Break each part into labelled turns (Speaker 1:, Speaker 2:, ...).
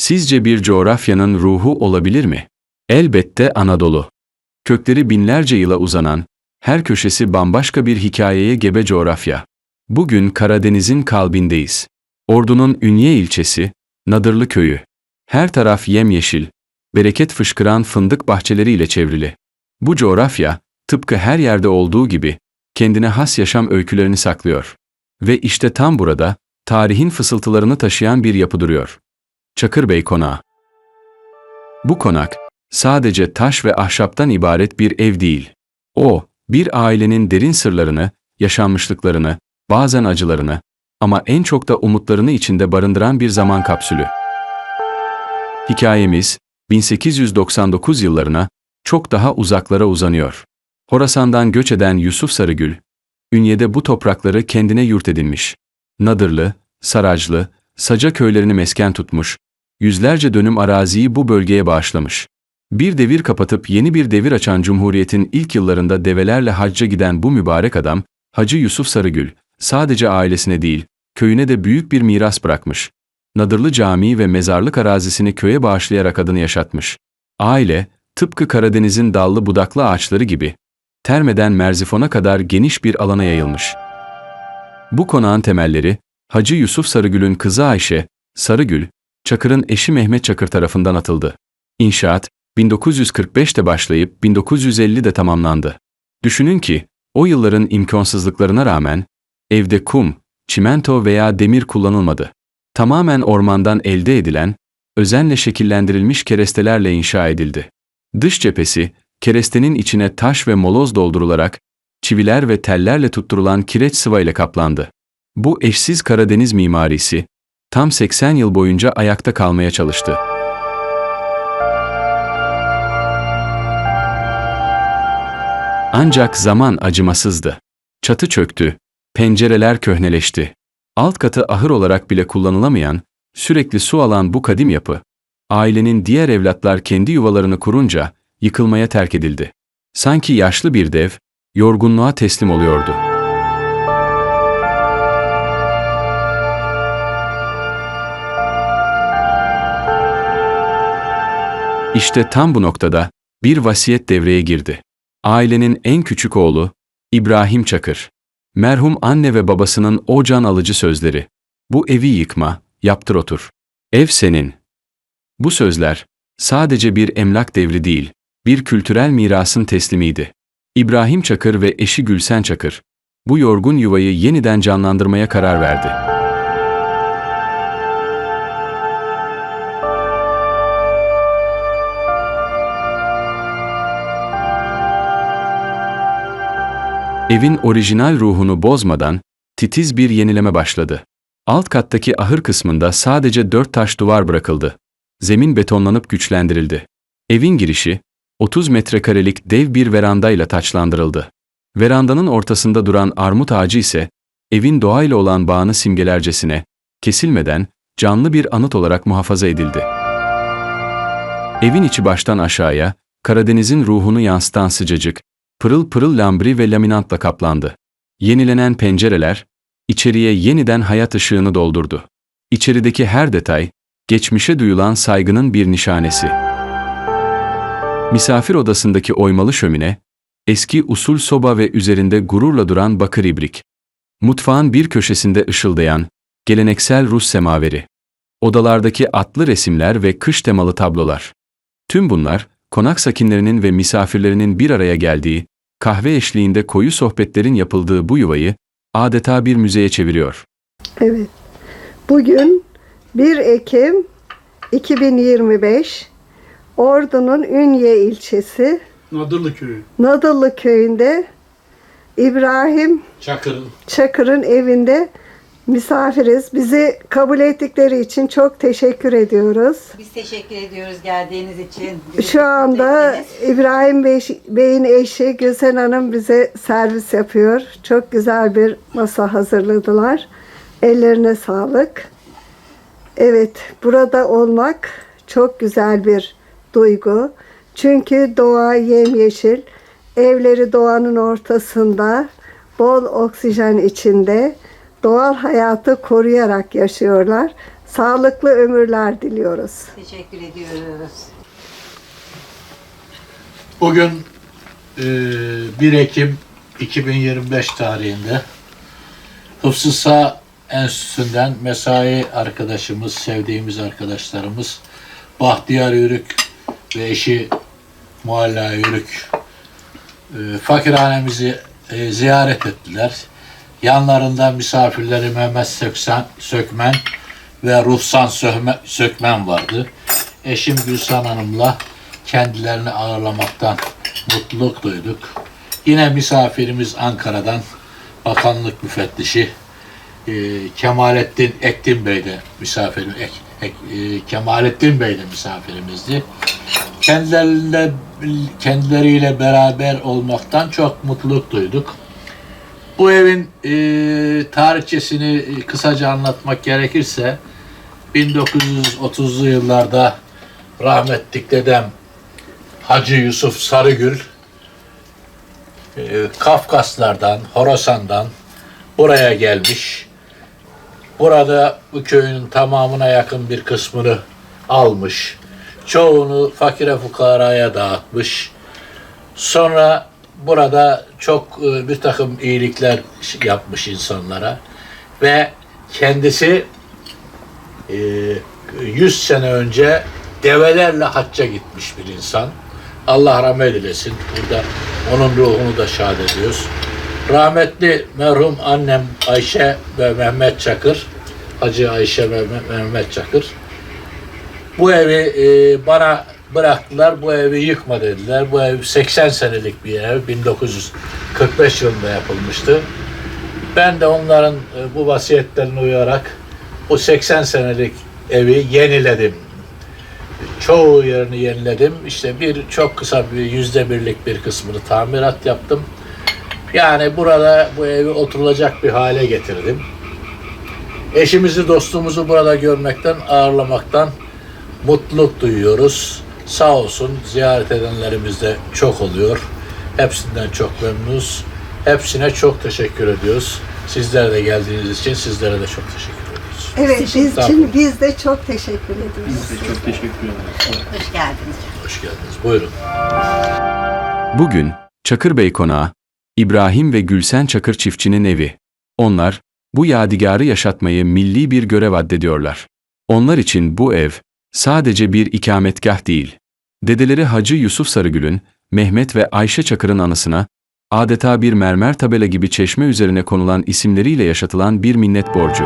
Speaker 1: Sizce bir coğrafyanın ruhu olabilir mi? Elbette Anadolu. Kökleri binlerce yıla uzanan, her köşesi bambaşka bir hikayeye gebe coğrafya. Bugün Karadeniz'in kalbindeyiz. Ordu'nun Ünye ilçesi, Nadırlı köyü. Her taraf yemyeşil, bereket fışkıran fındık bahçeleriyle çevrili. Bu coğrafya, tıpkı her yerde olduğu gibi, kendine has yaşam öykülerini saklıyor. Ve işte tam burada, tarihin fısıltılarını taşıyan bir yapı duruyor. Çakırbey Konağı. Bu konak, sadece taş ve ahşaptan ibaret bir ev değil. O, bir ailenin derin sırlarını, yaşanmışlıklarını, bazen acılarını ama en çok da umutlarını içinde barındıran bir zaman kapsülü. Hikayemiz, 1899 yıllarına, çok daha uzaklara uzanıyor. Horasan'dan göç eden Yusuf Sarıgül, Ünye'de bu toprakları kendine yurt edinmiş. Nadırlı, Saraclı, Saca köylerini mesken tutmuş, yüzlerce dönüm araziyi bu bölgeye bağışlamış. Bir devir kapatıp yeni bir devir açan Cumhuriyet'in ilk yıllarında develerle hacca giden bu mübarek adam, Hacı Yusuf Sarıgül, sadece ailesine değil, köyüne de büyük bir miras bırakmış. Nadırlı Camii ve mezarlık arazisini köye bağışlayarak adını yaşatmış. Aile, tıpkı Karadeniz'in dallı budaklı ağaçları gibi, Termeden Merzifon'a kadar geniş bir alana yayılmış. Bu konağın temelleri, Hacı Yusuf Sarıgül'ün kızı Ayşe, Sarıgül, Çakır'ın eşi Mehmet Çakır tarafından atıldı. İnşaat, 1945'te başlayıp 1950'de tamamlandı. Düşünün ki, o yılların imkansızlıklarına rağmen, evde kum, çimento veya demir kullanılmadı. Tamamen ormandan elde edilen, özenle şekillendirilmiş kerestelerle inşa edildi. Dış cephesi, kerestenin içine taş ve moloz doldurularak, çiviler ve tellerle tutturulan kireç sıva ile kaplandı. Bu eşsiz Karadeniz mimarisi, tam 80 yıl boyunca ayakta kalmaya çalıştı. Ancak zaman acımasızdı. Çatı çöktü, pencereler köhneleşti. Alt katı ahır olarak bile kullanılamayan, sürekli su alan bu kadim yapı, ailenin diğer evlatlar kendi yuvalarını kurunca yıkılmaya terk edildi. Sanki yaşlı bir dev, yorgunluğa teslim oluyordu. İşte tam bu noktada bir vasiyet devreye girdi. Ailenin en küçük oğlu İbrahim Çakır. Merhum anne ve babasının o can alıcı sözleri. Bu evi yıkma, yaptır otur. Ev senin. Bu sözler sadece bir emlak devri değil, bir kültürel mirasın teslimiydi. İbrahim Çakır ve eşi Gülsen Çakır bu yorgun yuvayı yeniden canlandırmaya karar verdi. Evin orijinal ruhunu bozmadan titiz bir yenileme başladı. Alt kattaki ahır kısmında sadece dört taş duvar bırakıldı. Zemin betonlanıp güçlendirildi. Evin girişi, 30 metrekarelik dev bir verandayla taçlandırıldı. Verandanın ortasında duran armut ağacı ise, evin doğayla olan bağını simgelercesine, kesilmeden, canlı bir anıt olarak muhafaza edildi. Evin içi baştan aşağıya, Karadeniz'in ruhunu yansıtan sıcacık, pırıl pırıl lambri ve laminantla kaplandı. Yenilenen pencereler, içeriye yeniden hayat ışığını doldurdu. İçerideki her detay, geçmişe duyulan saygının bir nişanesi. Misafir odasındaki oymalı şömine, eski usul soba ve üzerinde gururla duran bakır ibrik. Mutfağın bir köşesinde ışıldayan, geleneksel Rus semaveri. Odalardaki atlı resimler ve kış temalı tablolar. Tüm bunlar, konak sakinlerinin ve misafirlerinin bir araya geldiği, kahve eşliğinde koyu sohbetlerin yapıldığı bu yuvayı adeta bir müzeye çeviriyor.
Speaker 2: Evet. Bugün 1 Ekim 2025 Ordu'nun Ünye ilçesi
Speaker 3: Nadırlı köyü.
Speaker 2: Nadıllı köyünde İbrahim
Speaker 3: Çakır'ın.
Speaker 2: Çakır'ın evinde misafiriz. Bizi kabul ettikleri için çok teşekkür ediyoruz.
Speaker 4: Biz teşekkür ediyoruz geldiğiniz için.
Speaker 2: Şu anda İbrahim Bey, Bey'in eşi Gülsen Hanım bize servis yapıyor. Çok güzel bir masa hazırladılar. Ellerine sağlık. Evet, burada olmak çok güzel bir duygu. Çünkü doğa yemyeşil, evleri doğanın ortasında, bol oksijen içinde, doğal hayatı koruyarak yaşıyorlar. Sağlıklı ömürler diliyoruz.
Speaker 4: Teşekkür ediyoruz.
Speaker 3: Bugün e, 1 Ekim 2025 tarihinde Hıfzı Sağ Enstitüsü'nden mesai arkadaşımız, sevdiğimiz arkadaşlarımız Bahtiyar Yürük ve eşi Mualla Yürük e, fakirhanemizi e, ziyaret ettiler. Yanlarında misafirleri Mehmet Söksen, Sökmen ve Ruhsan Sökmen vardı. Eşim Gülsan Hanım'la kendilerini ağırlamaktan mutluluk duyduk. Yine misafirimiz Ankara'dan bakanlık müfettişi e, Kemalettin Ektin Bey de misafirim Ek, Ek- e, Kemalettin Bey de misafirimizdi. Kendileriyle kendileriyle beraber olmaktan çok mutluluk duyduk. Bu evin e, tarihçesini e, kısaca anlatmak gerekirse 1930'lu yıllarda rahmetlik dedem Hacı Yusuf Sarıgül e, Kafkaslardan, Horasan'dan buraya gelmiş. Burada bu köyün tamamına yakın bir kısmını almış. Çoğunu fakire fukaraya dağıtmış. Sonra burada çok e, bir takım iyilikler yapmış insanlara ve kendisi e, 100 sene önce develerle hacca gitmiş bir insan. Allah rahmet eylesin. Burada onun ruhunu da şad ediyoruz. Rahmetli merhum annem Ayşe ve Mehmet Çakır, Hacı Ayşe ve Me- Mehmet Çakır. Bu evi e, bana bıraktılar, bu evi yıkma dediler. Bu ev 80 senelik bir ev, 1945 yılında yapılmıştı. Ben de onların e, bu vasiyetlerine uyarak bu 80 senelik evi yeniledim. Çoğu yerini yeniledim. İşte bir çok kısa bir yüzde birlik bir kısmını tamirat yaptım. Yani burada bu evi oturulacak bir hale getirdim. Eşimizi, dostumuzu burada görmekten, ağırlamaktan mutluluk duyuyoruz. Sağ olsun ziyaret edenlerimiz de çok oluyor. Hepsinden çok memnunuz. Hepsine çok teşekkür ediyoruz. Sizler de geldiğiniz için sizlere de çok teşekkür ediyoruz.
Speaker 2: Evet, biz için biz de çok teşekkür ediyoruz.
Speaker 5: Biz de çok teşekkür ederiz.
Speaker 4: Hoş geldiniz.
Speaker 3: Hoş geldiniz. Buyurun.
Speaker 1: Bugün Çakır Bey konağı, İbrahim ve Gülsen Çakır çiftçinin evi. Onlar, bu yadigarı yaşatmayı milli bir görev addediyorlar. Onlar için bu ev, sadece bir ikametgah değil. Dedeleri Hacı Yusuf Sarıgül'ün, Mehmet ve Ayşe Çakır'ın anısına, adeta bir mermer tabela gibi çeşme üzerine konulan isimleriyle yaşatılan bir minnet borcu.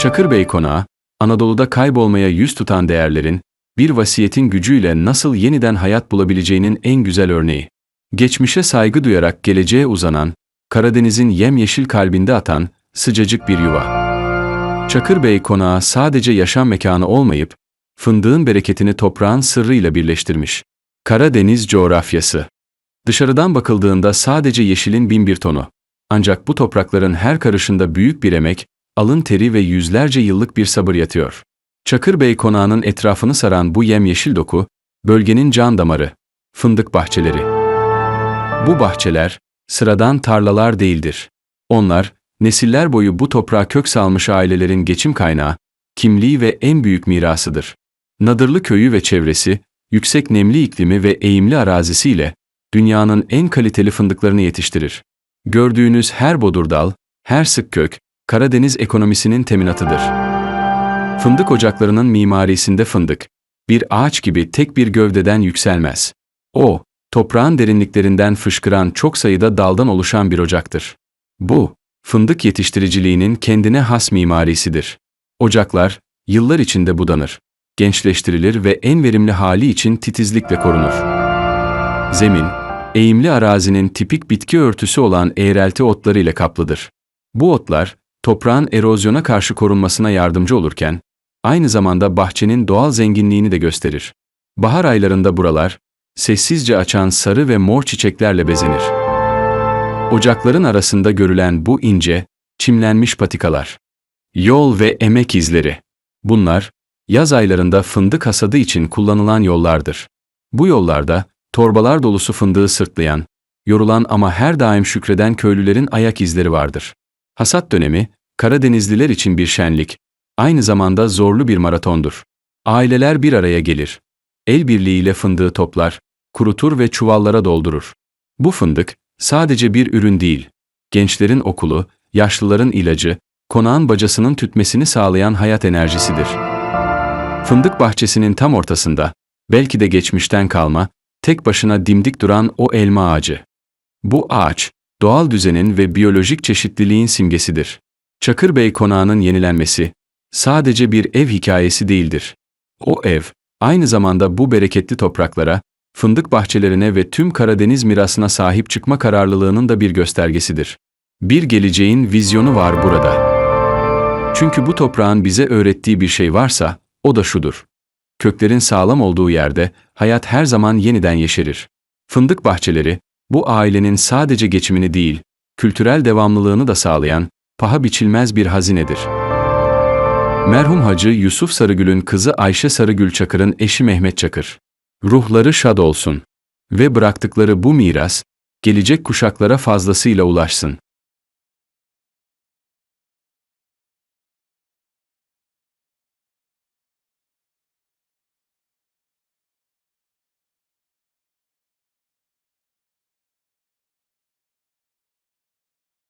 Speaker 1: Çakır Bey konağı, Anadolu'da kaybolmaya yüz tutan değerlerin, bir vasiyetin gücüyle nasıl yeniden hayat bulabileceğinin en güzel örneği. Geçmişe saygı duyarak geleceğe uzanan, Karadeniz'in yemyeşil kalbinde atan sıcacık bir yuva. Çakır Bey konağı sadece yaşam mekanı olmayıp, fındığın bereketini toprağın sırrıyla birleştirmiş. Karadeniz coğrafyası. Dışarıdan bakıldığında sadece yeşilin bin bir tonu. Ancak bu toprakların her karışında büyük bir emek, alın teri ve yüzlerce yıllık bir sabır yatıyor. Çakır Bey konağının etrafını saran bu yemyeşil doku, bölgenin can damarı, fındık bahçeleri. Bu bahçeler, sıradan tarlalar değildir. Onlar, nesiller boyu bu toprağa kök salmış ailelerin geçim kaynağı, kimliği ve en büyük mirasıdır. Nadırlı köyü ve çevresi, yüksek nemli iklimi ve eğimli arazisiyle, dünyanın en kaliteli fındıklarını yetiştirir. Gördüğünüz her bodurdal, her sık kök, Karadeniz ekonomisinin teminatıdır. Fındık ocaklarının mimarisinde fındık, bir ağaç gibi tek bir gövdeden yükselmez. O, toprağın derinliklerinden fışkıran çok sayıda daldan oluşan bir ocaktır. Bu, fındık yetiştiriciliğinin kendine has mimarisidir. Ocaklar, yıllar içinde budanır, gençleştirilir ve en verimli hali için titizlikle korunur. Zemin, eğimli arazinin tipik bitki örtüsü olan eğrelti otları ile kaplıdır. Bu otlar, toprağın erozyona karşı korunmasına yardımcı olurken, aynı zamanda bahçenin doğal zenginliğini de gösterir. Bahar aylarında buralar, sessizce açan sarı ve mor çiçeklerle bezenir. Ocakların arasında görülen bu ince, çimlenmiş patikalar. Yol ve emek izleri. Bunlar, yaz aylarında fındık hasadı için kullanılan yollardır. Bu yollarda, torbalar dolusu fındığı sırtlayan, yorulan ama her daim şükreden köylülerin ayak izleri vardır. Hasat dönemi, Karadenizliler için bir şenlik, aynı zamanda zorlu bir maratondur. Aileler bir araya gelir. El birliğiyle fındığı toplar, kurutur ve çuvallara doldurur. Bu fındık sadece bir ürün değil, gençlerin okulu, yaşlıların ilacı, konağın bacasının tütmesini sağlayan hayat enerjisidir. Fındık bahçesinin tam ortasında, belki de geçmişten kalma, tek başına dimdik duran o elma ağacı. Bu ağaç, doğal düzenin ve biyolojik çeşitliliğin simgesidir. Çakırbey konağının yenilenmesi, sadece bir ev hikayesi değildir. O ev, aynı zamanda bu bereketli topraklara, fındık bahçelerine ve tüm Karadeniz mirasına sahip çıkma kararlılığının da bir göstergesidir. Bir geleceğin vizyonu var burada. Çünkü bu toprağın bize öğrettiği bir şey varsa, o da şudur. Köklerin sağlam olduğu yerde, hayat her zaman yeniden yeşerir. Fındık bahçeleri, bu ailenin sadece geçimini değil, kültürel devamlılığını da sağlayan, paha biçilmez bir hazinedir. Merhum Hacı Yusuf Sarıgül'ün kızı Ayşe Sarıgül Çakır'ın eşi Mehmet Çakır. Ruhları şad olsun. Ve bıraktıkları bu miras, gelecek kuşaklara fazlasıyla ulaşsın.